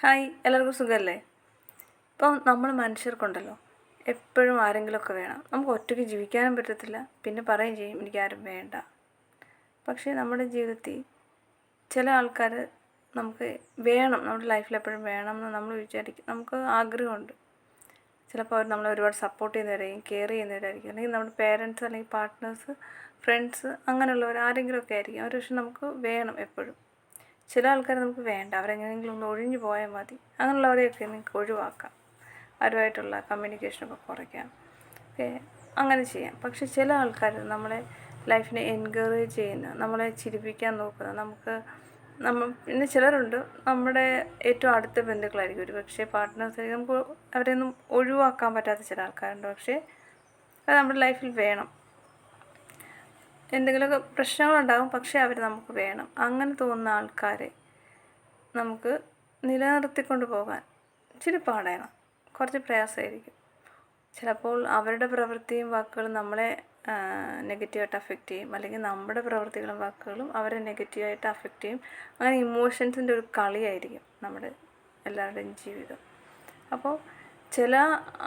Hi എല്ലാവർക്കും സുഖമല്ലേ? ഇപ്പം നമ്മൾ മനുഷ്യർക്കുണ്ടല്ലോ. എപ്പോഴും ആരെങ്കിലുമൊക്കെ വേണം. നമുക്ക് ഒറ്റയ്ക്ക് ജീവിക്കാനും പറ്റത്തില്ല. പിന്നെ പറയുകയും ചെയ്യും എനിക്കാരും വേണ്ട. പക്ഷേ നമ്മുടെ ജീവിതത്തിൽ ചില ആൾക്കാർ നമുക്ക് വേണം നമ്മുടെ ലൈഫിൽ എപ്പോഴും വേണം എന്ന് നമ്മൾ വിചാരിക്കും. നമുക്ക് ആഗ്രഹമുണ്ട്. ചിലപ്പോൾ അവർ നമ്മളെ ഒരുപാട് സപ്പോർട്ട് ചെയ്യുന്നവരായിരിക്കും കെയർ ചെയ്യുന്നവരായിരിക്കും. അല്ലെങ്കിൽ നമ്മുടെ പേരൻസ് അല്ലെങ്കിൽ പാർട്ട്നേഴ്സ് ഫ്രണ്ട്സ് അങ്ങനെയുള്ളവർ ആരെങ്കിലുമൊക്കെ ആയിരിക്കും. അവർ പക്ഷെ നമുക്ക് വേണം എപ്പോഴും. ചില ആൾക്കാർ നമുക്ക് വേണ്ട. അവരെങ്ങനെയെങ്കിലും ഒന്ന് ഒഴിഞ്ഞു പോയാൽ മതി. അങ്ങനെയുള്ളവരെയൊക്കെ നിങ്ങൾക്ക് ഒഴിവാക്കാം. അവരുമായിട്ടുള്ള കമ്മ്യൂണിക്കേഷനൊക്കെ കുറയ്ക്കാം. ഓക്കെ അങ്ങനെ ചെയ്യാം. പക്ഷെ ചില ആൾക്കാർ നമ്മളെ ലൈഫിനെ എൻകറേജ് ചെയ്യുന്ന നമ്മളെ ചിരിപ്പിക്കാൻ നോക്കുന്ന നമുക്ക് നമ്മൾ പിന്നെ ചിലരുണ്ട് നമ്മുടെ ഏറ്റവും അടുത്ത ബന്ധുക്കളായിരിക്കും ഒരു പക്ഷേ പാർട്ട്നേഴ്സായിരിക്കും നമുക്ക് അവരെയൊന്നും ഒഴിവാക്കാൻ പറ്റാത്ത ചില ആൾക്കാരുണ്ട്. പക്ഷേ അത് നമ്മുടെ ലൈഫിൽ വേണം. എന്തെങ്കിലുമൊക്കെ പ്രശ്നങ്ങളുണ്ടാകും പക്ഷേ അവർ നമുക്ക് വേണം. അങ്ങനെ തോന്നുന്ന ആൾക്കാരെ നമുക്ക് നിലനിർത്തിക്കൊണ്ട് പോകാൻ ഇച്ചിരി പാടാണ്. കുറച്ച് പ്രയാസമായിരിക്കും. ചിലപ്പോൾ അവരുടെ പ്രവൃത്തിയും വാക്കുകളും നമ്മളെ നെഗറ്റീവായിട്ട് അഫക്റ്റ് ചെയ്യും. അല്ലെങ്കിൽ നമ്മുടെ പ്രവൃത്തികളും വാക്കുകളും അവരെ നെഗറ്റീവായിട്ട് അഫക്റ്റ് ചെയ്യും. അങ്ങനെ ഇമോഷൻസിന്റെ ഒരു കളിയായിരിക്കും നമ്മുടെ എല്ലാവരുടെയും ജീവിതം. അപ്പോൾ ചില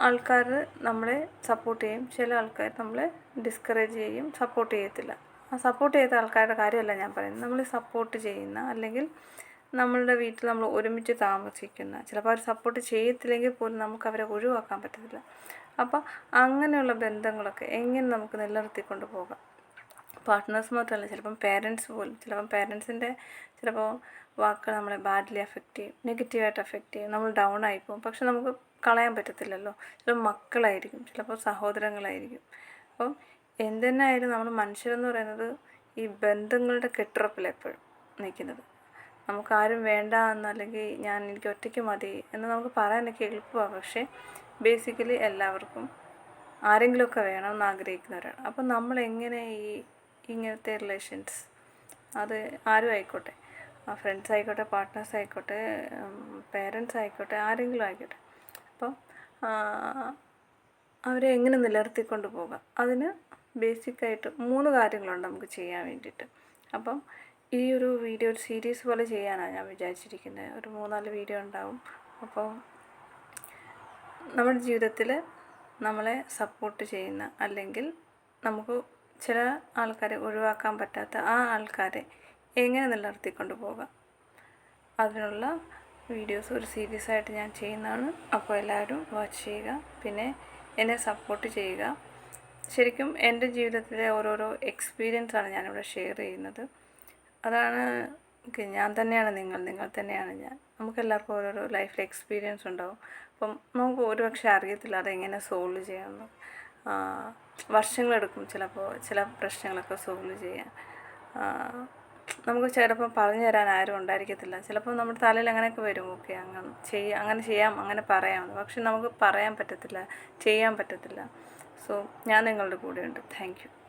ആൾക്കാർ നമ്മളെ സപ്പോർട്ട് ചെയ്യും ചില ആൾക്കാർ നമ്മളെ ഡിസ്കറേജ് ചെയ്യും സപ്പോർട്ട് ചെയ്യത്തില്ല. ആ സപ്പോർട്ട് ചെയ്ത ആൾക്കാരുടെ കാര്യമല്ല ഞാൻ പറയുന്നത്. നമ്മൾ സപ്പോർട്ട് ചെയ്യുന്ന അല്ലെങ്കിൽ നമ്മളുടെ വീട്ടിൽ നമ്മൾ ഒരുമിച്ച് താമസിക്കുന്ന ചിലപ്പോൾ അവർ സപ്പോർട്ട് ചെയ്യത്തില്ലെങ്കിൽ പോലും നമുക്ക് അവരെ ഒഴിവാക്കാൻ പറ്റത്തില്ല. അപ്പോൾ അങ്ങനെയുള്ള ബന്ധങ്ങളൊക്കെ എങ്ങനെ നമുക്ക് നിലനിർത്തിക്കൊണ്ട് പോകാം? പാർട്ട്നേഴ്സ് മാത്രമല്ല ചിലപ്പം പേരൻസ് പോലും ചിലപ്പം പേരൻസിന്റെ ചിലപ്പോൾ വാക്കുകൾ നമ്മളെ ബാഡ്ലി അഫക്റ്റ് ചെയ്യും നെഗറ്റീവായിട്ട് അഫക്റ്റ് ചെയ്യും നമ്മൾ ഡൗൺ ആയിപ്പോവും പക്ഷെ നമുക്ക് കളയാൻ പറ്റത്തില്ലല്ലോ. ചിലപ്പോൾ മക്കളായിരിക്കും ചിലപ്പോൾ സഹോദരങ്ങളായിരിക്കും. അപ്പം എന്തെന്നായാലും നമ്മൾ മനുഷ്യരെന്ന് പറയുന്നത് ഈ ബന്ധങ്ങളുടെ കെട്ടുറപ്പിലെപ്പോഴും നിൽക്കുന്നത്. നമുക്കാരും വേണ്ട എന്നല്ലെങ്കിൽ ഞാൻ എനിക്ക് ഒറ്റയ്ക്ക് മതി എന്ന് നമുക്ക് പറയാനൊക്കെ എളുപ്പമാണ് പക്ഷേ ബേസിക്കലി എല്ലാവർക്കും ആരെങ്കിലുമൊക്കെ എന്ന് ആഗ്രഹിക്കുന്നവരാണ്. അപ്പം നമ്മൾ എങ്ങനെ ഈ ഇങ്ങനത്തെ റിലേഷൻസ് അത് ആരും ആയിക്കോട്ടെ. ഫ്രണ്ട്സ് ആയിക്കോട്ടെ പാർട്ട്നേഴ്സ് ആയിക്കോട്ടെ പേരൻസ് ആയിക്കോട്ടെ ആരെങ്കിലും ആയിക്കോട്ടെ. അപ്പം അവരെ എങ്ങനെ നിലനിർത്തിക്കൊണ്ട് പോകാം? അതിന് ബേസിക്കായിട്ട് മൂന്ന് കാര്യങ്ങളുണ്ട് നമുക്ക് ചെയ്യാൻ വേണ്ടിയിട്ട്. അപ്പം ഈ ഒരു വീഡിയോ ഒരു സീരീസ് പോലെ ചെയ്യാനാണ് ഞാൻ വിചാരിച്ചിരിക്കുന്നത് ഒരു മൂന്നാൽ വീഡിയോ ഉണ്ടാവും. അപ്പോൾ നമ്മുടെ ജീവിതത്തിൽ നമ്മളെ സപ്പോർട്ട് ചെയ്യുന്ന അല്ലെങ്കിൽ നമുക്ക് ചില ആൾക്കാരെ ഒഴിവാക്കാൻ പറ്റാത്ത ആ ആൾക്കാരെ എങ്ങനെ നിലനിർത്തിക്കൊണ്ട് പോകാം? അതിനുള്ള വീഡിയോസ് ഒരു സീരീസ് ആയിട്ട് ഞാൻ ചെയ്യുന്നതാണ്. അപ്പോൾ എല്ലാവരും വാച്ച് ചെയ്യുക. പിന്നെ എന്നെ സപ്പോർട്ട് ചെയ്യുക. ശരിക്കും എന്റെ ജീവിതത്തിലെ ഓരോരോ എക്സ്പീരിയൻസാണ് ഞാനിവിടെ ഷെയർ ചെയ്യുന്നത്. അതാണ് ഞാൻ തന്നെയാണ് നിങ്ങൾ നിങ്ങൾ തന്നെയാണ് ഞാൻ. നമുക്ക് എല്ലാവർക്കും ഓരോരോ ലൈഫിൽ എക്സ്പീരിയൻസ് ഉണ്ടാവും. അപ്പം നമുക്ക് ഒരുപക്ഷെ അറിയത്തില്ല അതെങ്ങനെ സോൾവ് ചെയ്യാമെന്ന്. വർഷങ്ങളെടുക്കും ചിലപ്പോൾ ചില പ്രശ്നങ്ങളൊക്കെ സോൾവ് ചെയ്യാൻ. നമുക്ക് ചിലപ്പോൾ പറഞ്ഞു തരാൻ ആരും ഉണ്ടായിരിക്കത്തില്ല. ചിലപ്പോൾ നമ്മുടെ തലയിൽ അങ്ങനെയൊക്കെ വരും. ഓക്കെ അങ്ങനെ ചെയ്യാം അങ്ങനെ ചെയ്യാം അങ്ങനെ പറയാം. പക്ഷെ നമുക്ക് പറയാൻ പറ്റത്തില്ല ചെയ്യാൻ പറ്റത്തില്ല. സോ ഞാൻ നിങ്ങളുടെ കൂടെയുണ്ട്. Thank you.